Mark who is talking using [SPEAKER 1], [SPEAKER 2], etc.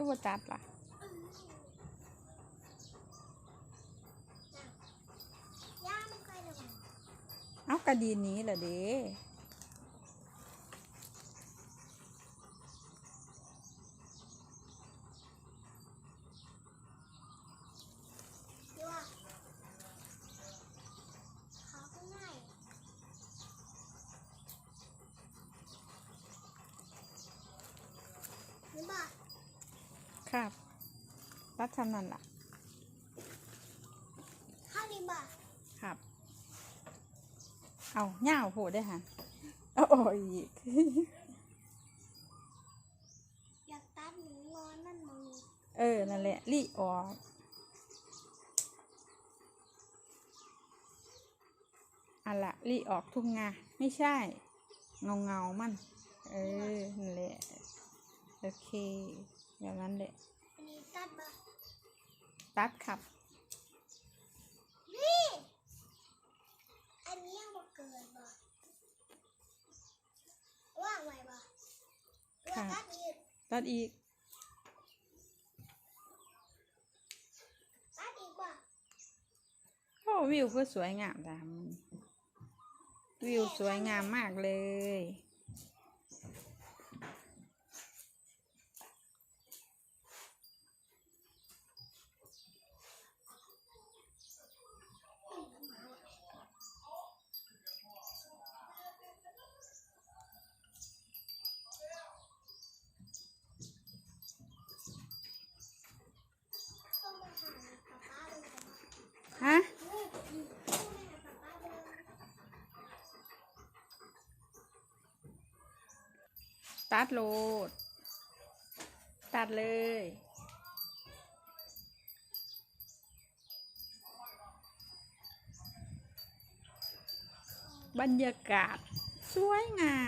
[SPEAKER 1] คือว่าตัดล่ะ
[SPEAKER 2] ย่าไม่ค่อยระวัง
[SPEAKER 1] เอากระดีนนี้เหรอเด้
[SPEAKER 2] ที่ว่าเขาข้างในหรือเปล่า
[SPEAKER 1] ครับตัดทำนั่นล่ะ
[SPEAKER 2] ข้าวดีบ่า
[SPEAKER 1] ครับ เอาเง่าวโผล่ได้อฮะเอาออกอีก
[SPEAKER 2] อยากตัดหมูงอนนั่นมึง
[SPEAKER 1] เออ นั่นแหละรีออกอันละรีออกทุ่งงาไม่ใช่ เงาเงาๆมัน เออนั่นแหละ โอเคแบบนั้นแหละ
[SPEAKER 2] อันนี้ตัดบ่า
[SPEAKER 1] ตัดครับ
[SPEAKER 2] นี่อันนี้ยังบ่เกินบ่ว่างไว้บ่ว่า
[SPEAKER 1] ค่ะ
[SPEAKER 2] ตัดอีก
[SPEAKER 1] ตัดอีก
[SPEAKER 2] ตัดอีกบ่
[SPEAKER 1] โอ้วิวก็สวยงามตามวิวสวยงามมากเลย
[SPEAKER 2] ต้องมาหาป๊าป๊าเลยบ่
[SPEAKER 1] ฮะ
[SPEAKER 2] ต้องมาหาป๊าป๊าเลย
[SPEAKER 1] ตัดโหลด ตัดเลย บรรยากาศ สวยงาม